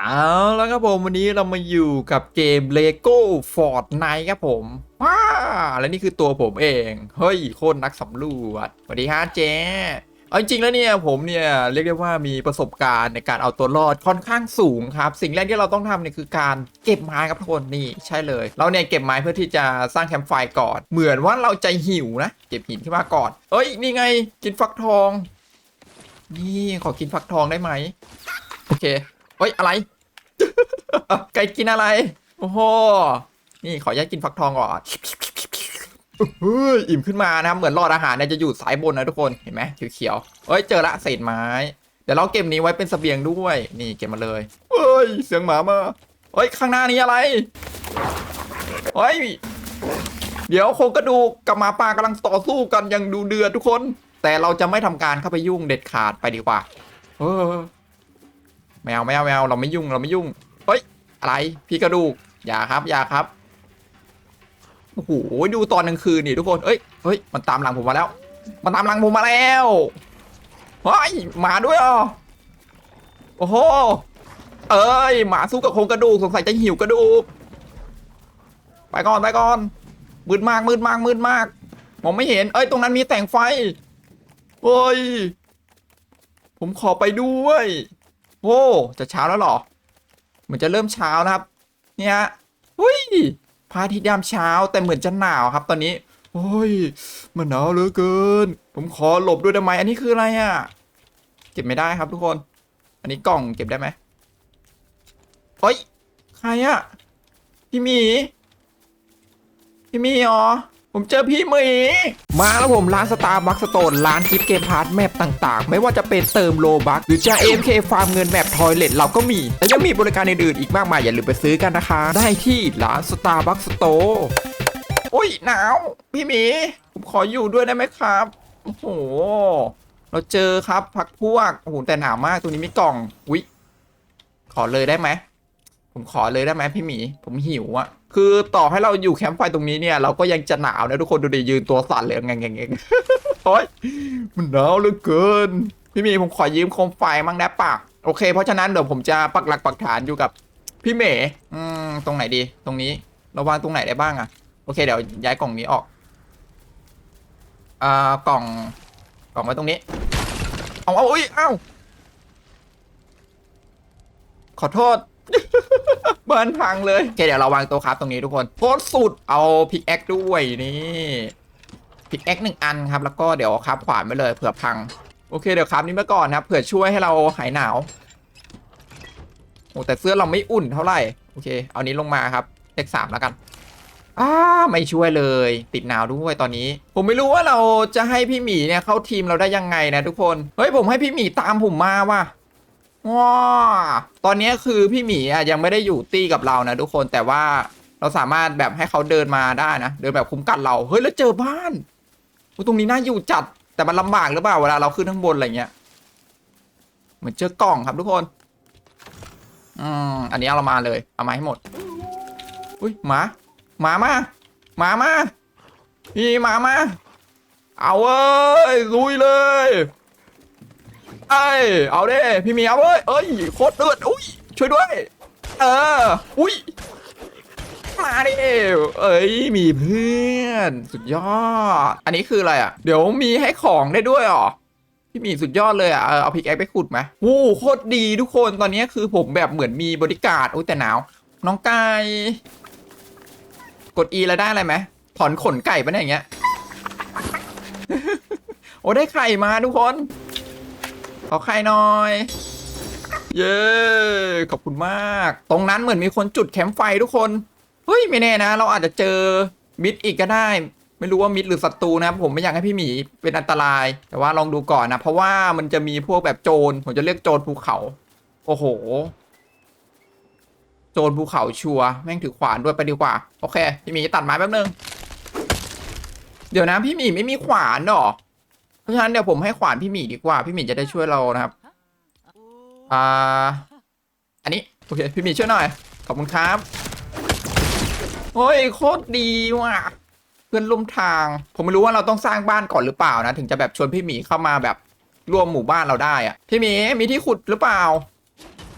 เอาแล้วครับผมวันนี้เรามาอยู่กับเกม Lego Fortnite ครับผมว้าและนี่คือตัวผมเอง เฮ้ย โคตรนักสำรวจสวัสดีฮะเจ๊เอาจริงๆแล้วเนี่ยผมเนี่ยเรียกได้ว่ามีประสบการณ์ในการเอาตัวรอดค่อนข้างสูงครับ สิ่งแรกที่เราต้องทำเนี่ยคือการเก็บไม้ครับทุกคนนี่ใช่เลย เราเนี่ยเก็บไม้เพื่อที่จะสร้างแคมป์ไฟก่อน เหมือนว่าเราใจหิวนะเก็บหินขึ้นมาก่อน เอ้ยนี่ไงกินฟักทอง นี่ขอกินฟักทองได้ไหมโอเค เฮ้ย อะไร ไก่กินอะไร โอ้โห นี่ขออนุญาตกินฟักทองก่อนเฮ้ยอิ่มขึ้นมานะครับ เหมือนรอดอาหารเนี่ยจะอยู่สายบนนะทุกคน เห็นไหมเขียวๆเฮ้ย เจอละเศษไม้ เดี๋ยวเราเก็บนี้ไว้เป็นเสบียงด้วย นี่เก็บมาเลยเฮ้ย เสียงหมามาเฮ้ย ข้างหน้านี้อะไร เฮ้ย เดี๋ยวโครงกระดูกกับหมาป่ากำลังต่อสู้กันอย่างดูเดือดทุกคน แต่เราจะไม่ทำการเข้าไปยุ่งเด็ดขาดไปดีกว่า เออ ไม่เอาไม่เอาไม่เอาเราไม่ยุ่งเราไม่ยุ่งเฮ้ยอะไรพี่กระดูกอย่าครับอย่าครับโอ้โหดูตอนกลางคืนนี่ทุกคนเอ้ยเฮ้ยมันตามหลังผมมาแล้ว มันตามหลังผมมาแล้วเฮ้ยมาด้วยอะโอ้โหเอ้ยหมาสู้กับโครงกระดูกสงสัยจะหิวกระดูก ไปก่อนไปก่อนมืดมากมืดมากมืดมากมองไม่เห็น เอ้ยตรงนั้นมีแต่งไฟเฮ้ยผมขอไปด้วย โอ้จะเช้าแล้วเหรอเหมือนจะเริ่มเช้านะครับ เนี่ยหุ้ยพระอาทิตย์ยามเช้าแต่เหมือนจะหนาวครับ ตอนนี้โอ้ยมันหนาวเหลือเกิน ผมขอหลบด้วยได้ไหมอันนี้คืออะไรอะ เก็บไม่ได้ครับทุกคน อันนี้กล่องเก็บได้ไหมเฮ้ย ใครอะ พี่หมี พี่หมีอ๋อ ผมเจอพี่หมีมาแล้วผมร้านสตาร์บัคสโตนร้านกิฟเกมพาร์ทแมปต่างๆ ไม่ว่าจะเป็นเติมโลบัคหรือจะ AMK ฟาร์มเงินแมปทอยเลทเราก็มีและยังมีบริการอื่นๆอีกมากมายอย่าลืมไปซื้อกันนะคะ ได้ที่ร้านสตาร์บัคสโตร์อุ้ยหนาว พี่หมี ผมขออยู่ด้วยได้ไหมครับ โอ้โห เราเจอครับพักพวกโอ้โหแต่หนาวมากตรงนี้มีกล่องวิขอเลยได้ไหมผมขอเลยได้ไหมพี่หมี ผมหิวอะคือต่อให้เราอยู่แคมป์ไฟตรงนี้เนี่ยเราก็ยังจะหนาวนะทุกคนดูดิยืนตัวสั่นเลยงงงงโอ้ยมันหนาวเหลือเกิน พี่มีผมขอยืมโคมไฟมั่งได้ปะโอเค เพราะฉะนั้นเดี๋ยวผมจะปักหลักปักฐานอยู่กับพี่เมย์อืมตรงไหนดี ตรงนี้เราวางตรงไหนได้บ้างอะโอเคเดี๋ยวย้ายกล่องนี้ออกอ่ากล่องกล่องไว้ตรงนี้เอาเอาอุ้ยเอ้าขอโทษ เบ้านพังเลยโอเคเดี๋ยวเราวางตัวครับตรงนี้ทุกคนโคตรสุดเอาพิกแอคด้วยนี่พิกแอคหนึ่งอันครับ แล้วก็เดี๋ยวครับขวานไปเลยเผื่อพัง โอเคเดี๋ยวครับนี้มาก่อนนะครับเผื่อช่วยให้เราหายหนาวโอ้แต่เสื้อเราไม่อุ่นเท่าไหร่โอเค เอานี้ลงมาครับเลขสามแล้วกันอ้าไม่ช่วยเลย ติดหนาวด้วยตอนนี้ ผมไม่รู้ว่าเราจะให้พี่หมีเนี่ยเข้าทีมเราได้ยังไงนะทุกคน เฮ้ยผมให้พี่หมีตามผมมาว่ะ ว้าตอนนี้คือพี่หมีอะยังไม่ได้อยู่ตี้กับเรานะทุกคนแต่ว่าเราสามารถแบบให้เขาเดินมาได้นะ เดินแบบคุ้มกันเรา เฮ้ยแล้วเจอบ้านตรงนี้น่าอยู่จัดแต่มันลำบากหรือเปล่าเวลาเราขึ้นข้างบนอะไรเงี้ยเหมือนเจอกล่องครับทุกคนอืมอันนี้เอาเรามาเลย เอามาให้หมด อุ้ยหมาหมามาหมามานี่หมามาเอาเว้ยลุยเลย เอ้เอาเด้พี่เมียวเว้ยเอ้ยโคตรเลือดอุ้ยช่วยด้วย เอออุ้ยมาดิเอ้ยมีเพื่อน สุดยอด อันนี้คืออะไรอะ เดี๋ยวมีให้ของได้ด้วยหรอพี่มีสุดยอดเลยอะเอาพิกแอคไปขุดไหมโอ้โคตรดีทุกคนตอนนี้คือผมแบบเหมือนมีบริการโอ้ยแต่หนาว น้องไก่กด E แล้วได้อะไรไหมถอนขนไก่ปะเนี่ยอย่างเงี้ย โอ้ได้ไข่มาทุกคน ขอใครหน่อย เย้ ขอบคุณมาก ตรงนั้นเหมือนมีคนจุดแคมป์ไฟทุกคน เฮ้ย ไม่แน่นะ เราอาจจะเจอมิดอีกก็ได้ ไม่รู้ว่ามิดหรือศัตรูนะ ผมไม่อยากให้พี่หมีเป็นอันตราย แต่ว่าลองดูก่อนนะ เพราะว่ามันจะมีพวกแบบโจร ผมจะเรียกโจรภูเขา โอ้โห โจรภูเขาชัว แม่งถือขวานด้วยไปดีกว่า โอเค พี่หมีตัดไม้แป๊บนึง เดี๋ยวนะพี่หมีไม่มีขวานหรอ เพราะฉะนั้นเดี๋ยวผมให้ขวานพี่หมีดีกว่า พี่หมีจะได้ช่วยเรานะครับ อ่า อันนี้ โอเค พี่หมีช่วยหน่อย ขอบคุณครับ โอ้ยโคตรดีว่ะ เพื่อนร่วมทาง ผมไม่รู้ว่าเราต้องสร้างบ้านก่อนหรือเปล่านะ ถึงจะแบบชวนพี่หมีเข้ามาแบบร่วมหมู่บ้านเราได้อะพี่หมีมีที่ขุดหรือเปล่า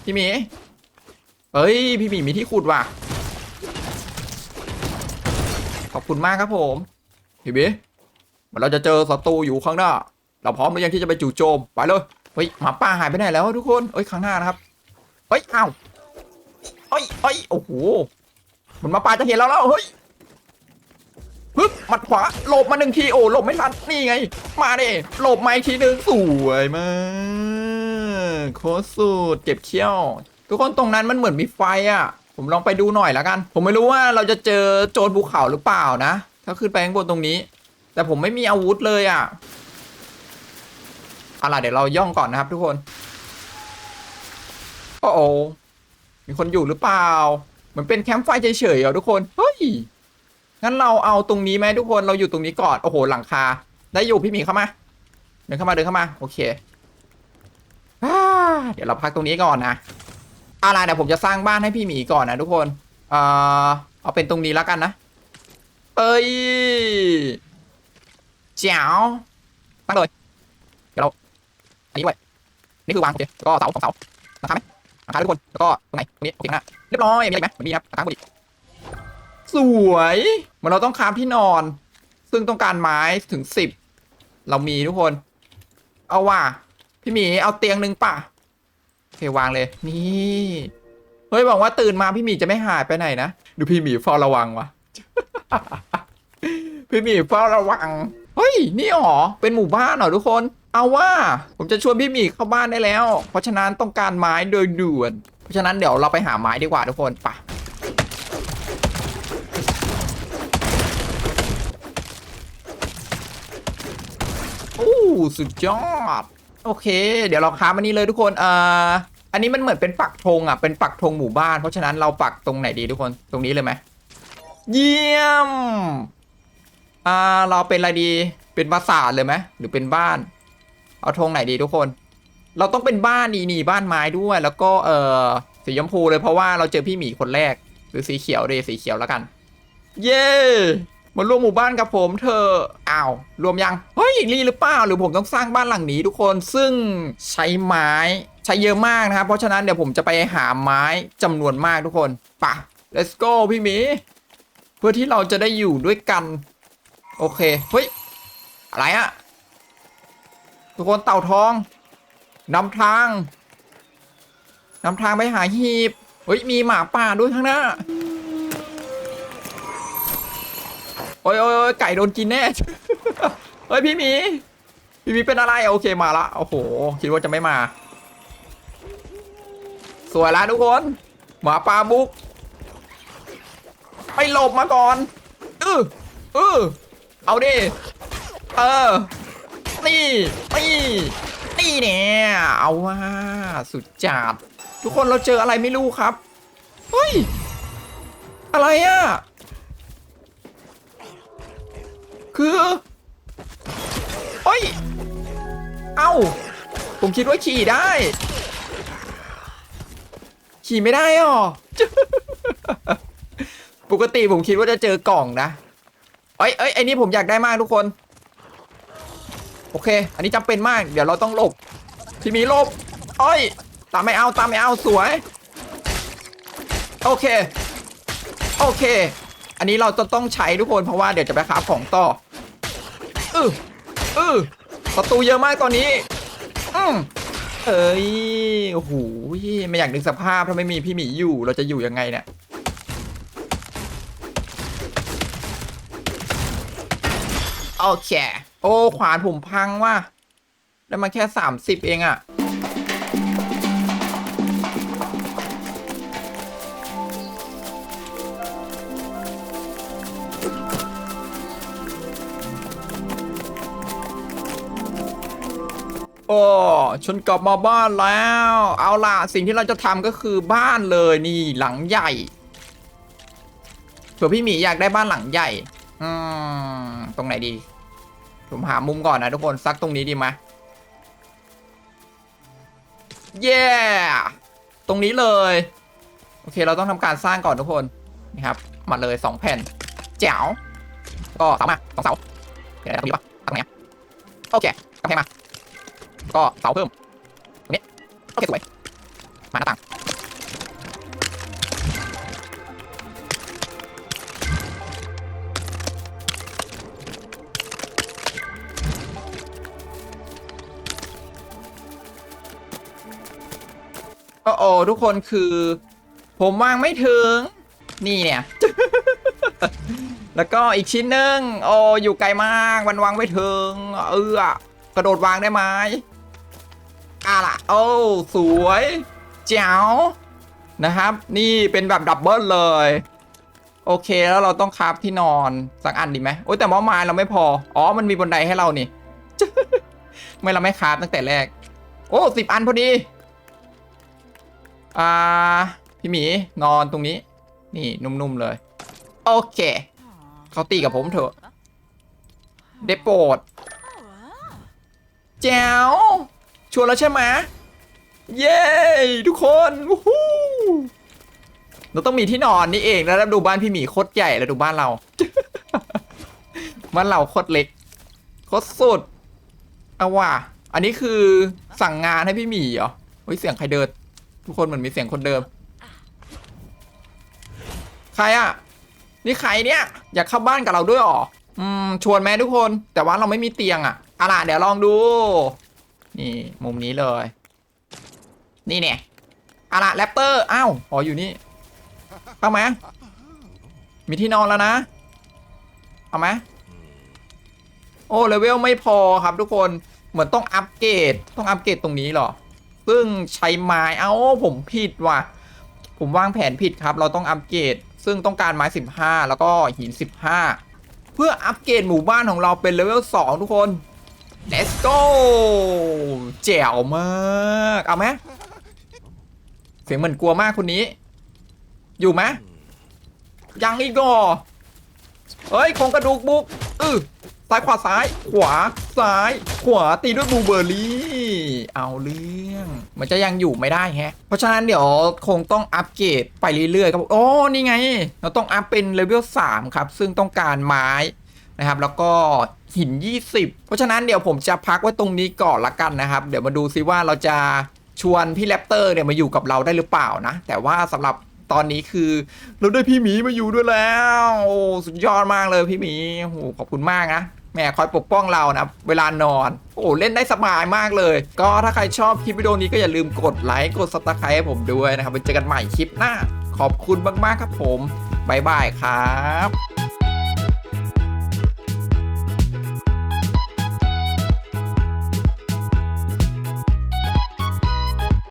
พี่หมีเอ้ย พี่หมีมีที่ขุดว่ะ ขอบคุณมากครับผม พี่บี เหมือนเราจะเจอศัตรูอยู่ข้างหน้า เราพร้อมหรือยังที่จะไปจู่โจมไปเลยเฮ้ยหมาป่าหายไปไหนแล้วทุกคนเอ้ยข้างหน้านะครับเฮ้ยอ้าวเฮ้ยเฮ้ยโอ้โหมันมาป่าจะเห็นเราแล้วเฮ้ยฮึบหมัดขวาหลบมาหนึ่งทีโอ้หลบไม่ทันนี่ไง มาดิหลบมาอีกทีหนึ่งสวยมากโคตรสุดเก็บเขี้ยว ทุกคนตรงนั้นมันเหมือนมีไฟอะ ผมลองไปดูหน่อยแล้วกัน ผมไม่รู้ว่าเราจะเจอโจรภูเขาหรือเปล่านะ ถ้าขึ้นไปข้างบนตรงนี้ แต่ผมไม่มีอาวุธเลยอะเอาล่ะเดี๋ยวเราย่องก่อนนะครับทุกคน โอ้โอมีคนอยู่หรือเปล่า เหมือนเป็นแคมป์ไฟเฉยๆเหรอทุกคน เฮ้ย งั้นเราเอาตรงนี้ไหมทุกคน เราอยู่ตรงนี้ก่อน โอ้โห หลังคา ได้อยู่พี่หมีเข้ามา เดินเข้ามา เดินเข้ามา โอเคอเดี๋ยวเราพักตรงนี้ก่อนนะเอาล่ะเดี๋ยวผมจะสร้างบ้านให้พี่หมีก่อนนะทุกคน เอ่อ เอาเป็นตรงนี้แล้วกันนะ เอ้ย แจ๋วตั้งเลยเดี๋ยวเราอันนี้ไว้นี่คือวางโอเคแล้วก็เสาสองเสาราคาไหมราคาทุกคนแล้วก็ตรงไหนตรงนี้โอเคข้างหน้าเรียบร้อยมีอะไรไหมมือนมีครับราคาพอดีสวยเหมือนเราต้องคามที่นอน ซึ่งต้องการไม้ถึงสิบเรามีทุกคน เอาว่ะพี่หมีเอาเตียงหนึ่งป่ะโอเควางเลย นี่เฮ้ยบอกว่าตื่นมาพี่หมีจะไม่หายไปไหนนะดูพี่หมีเฝ้าระวังวะพี่หมีเฝ้าระวัง เฮ้ย นี่หรอ เป็นหมู่บ้านเหรอทุกคน เอาว่าผมจะชวนพี่หมีเข้าบ้านได้แล้ว เพราะฉะนั้นต้องการไม้โดยด่วน เพราะฉะนั้นเดี๋ยวเราไปหาไม้ดีกว่าทุกคนไปะโอ้สุดยอด โอเค เดี๋ยวเราค้ามันนี้เลยทุกคนเอ่ออันนี้มันเหมือนเป็นปักธงอะ เป็นปักธงหมู่บ้าน เพราะฉะนั้นเราปักตรงไหนดีทุกคน ตรงนี้เลยไหม เยี่ยม อ่าเราเป็นอะไรดีเป็นปราสาทเลยไหมหรือเป็นบ้าน เอาธงไหนดีทุกคน เราต้องเป็นบ้านนี่นี่บ้านไม้ด้วย แล้วก็เออสีชมพูเลยเพราะว่าเราเจอพี่หมีคนแรก หรือสีเขียวดีสีเขียวแล้วกัน เย้มารวมหมู่บ้านกับผมเธออ้าวรวมยังเฮ้ยรีหรือเปล่าหรือผมต้องสร้างบ้านหลังนี้ทุกคนซึ่งใช้ไม้ใช้เยอะมากนะครับ เพราะฉะนั้นเดี๋ยวผมจะไปหาไม้จำนวนมากทุกคนปะ let's go พี่หมี เพื่อที่เราจะได้อยู่ด้วยกัน โอเค เฮ้ย อะไรอะทุกคนเต่าทองนำทางนำทางไปหาหีบ เฮ้ย มีหมาป่าด้วยข้างหน้า โอ้ยโอ้ยอยไก่โดนกินแน่ เฮ้ย พี่หมี พี่หมีเป็นอะไร โอเคมาละ โอ้โห คิดว่าจะไม่มา สวยแล้วทุกคน หมาป่าบุก ไปหลบมาก่อนเออเออ เอาดิ เออนี่นี่นี่เนี่ยเอาว่าสุดจัดทุกคนเราเจออะไรไม่รู้ครับ เฮ้ย อะไรอะคือ เฮ้ย เอ้า ผมคิดว่าขี่ได้ ขี่ไม่ได้หรอ ปกติผมคิดว่าจะเจอกล่องนะ เอ้ยเอ้ยไอ้นี่ผมอยากได้มากทุกคน โอเค อันนี้จำเป็นมาก เดี๋ยวเราต้องหลบที่มีหลบเอ้ย ตามไม่เอาตามไม่เอาสวย โอเค โอเค อันนี้เราจะต้องใช้ทุกคนเพราะว่าเดี๋ยวจะไปค้าของต่ออืออือประตูเยอะมากตอนนี้ อืมเอ้ยโอ้โหไม่อยากนึกสภาพถ้าไม่มีพี่หมีอยู่ เราจะอยู่ยังไงเนี่ย โอเค โอ้ขวานผมพังว่ะแล้วมันแค่ 30 เองอะโอ้ฉันกลับมาบ้านแล้ว เอาล่ะ สิ่งที่เราจะทำก็คือบ้านเลยนี่หลังใหญ่เผื่อพี่หมีอยากได้บ้านหลังใหญ่ อืมตรงไหนดี ผมหามุมก่อนนะทุกคนซักตรงนี้ดีไหมเย้ตรงนี้เลย โอเคเราต้องทำการสร้างก่อนทุกคนนี่ครับมาเลยสองแผ่นแจ๋วก็เสามาสองเสาเดี๋ยวตรงนี้ปะตรงไหนโอเคกำแพงมา ก็เสาเพิ่มตรงนี้โอเคสวยมาหน้าต่าง โอ้ทุกคนคือ ผมวางไม่ถึง นี่เนี่ย แล้วก็อีกชิ้นหนึ่งโอ้อยู่ไกลมากมันวางไม่ถึง เออกระโดดวางได้ไหมอะล่ะโอ้สวยแจ๋วนะครับ นี่เป็นแบบดับเบิลเลย โอเคแล้วเราต้องคราฟที่นอนสักอันดีไหมโอ้ยแต่ว่าไม้เราไม่พอ อ๋อมันมีบนไดให้เรานี่ ไม่เราไม่คราฟตั้งแต่แรก โอ้สิบอันพอดี อ่าพี่หมีนอนตรงนี้ นี่นุ่มๆเลย โอเคเขาตีกับผมเถอะได้โปรดแจ๋วชวนแล้วใช่ไหมเย้ทุกคนวู้ฮู้เราต้องมีที่นอนนี่เองแล้วดูบ้านพี่หมีโคตรใหญ่แล้วดูบ้านเราบ้านเราโคตรเล็กโคตรสุดเอาว่ะอันนี้คือสั่งงานให้พี่หมีเหรอเฮ้ยเสียงใครเดิน ทุกคนเหมือนมีเสียงคนเดิม ใครอะนี่ใครเนี่ย อยากเข้าบ้านกับเราด้วยหรอ อืม ชวนไหมทุกคน แต่ว่าเราไม่มีเตียงอะอะล่ะเดี๋ยวลองดู นี่ มุมนี้เลย นี่เนี่ยอะล่ะแรปเตอร์ อ้าว อ๋อ อยู่นี่เข้าไหมมีที่นอนแล้วนะ เอาไหมโอ้เลเวลไม่พอครับทุกคน เหมือนต้องอัปเกรด ต้องอัปเกรดตรงนี้หรอ ซึ่งใช้ไม้เอ้าผมผิดว่ะ ผมวางแผนผิดครับ เราต้องอัปเกรดซึ่งต้องการไม้ 15 แล้วก็หิน 15 เพื่ออัปเกรดหมู่บ้านของเราเป็นเลเวล2ทุกคน let's go แจ๋วมาก เอาไหมเสียงเหมือนกลัวมากคนนี้ อยู่ไหมยังอีกก่อเฮ้ยโครงกระดูกบุก อือ ซ้ายขวาซ้าย ขวาซ้าย ขวาตีด้วยบูเบอร์รี่ เอาเรื่องมันจะยังอยู่ไม่ได้แฮะ เพราะฉะนั้นเดี๋ยวคงต้องอัปเกรดไปเรื่อยๆครับโอ้นี่ไง เราต้องอัพเป็นเลเวล3ครับ ซึ่งต้องการไม้นะครับแล้วก็หิน 20 เพราะฉะนั้นเดี๋ยวผมจะพักไว้ตรงนี้ก่อนละกันนะครับ เดี๋ยวมาดูซิว่าเราจะชวนพี่แรปเตอร์เนี่ยมาอยู่กับเราได้หรือเปล่านะ แต่ว่าสำหรับตอนนี้คือเราได้พี่หมีมาอยู่ด้วยแล้ว สุดยอดมากเลยพี่หมีโอ้ขอบคุณมากนะ ม่คอยปกป้องเรานะเวลานอน โอ้เล่นได้สบายมากเลย ก็ถ้าใครชอบคลิปวิดีโอนี้ก็อย่าลืมกดไลค์กดซับสไครต์ให้ผมด้วยนะครับไปเจอกันใหม่คลิปหน้า ขอบคุณมากๆครับผมบ๊ายบายครับ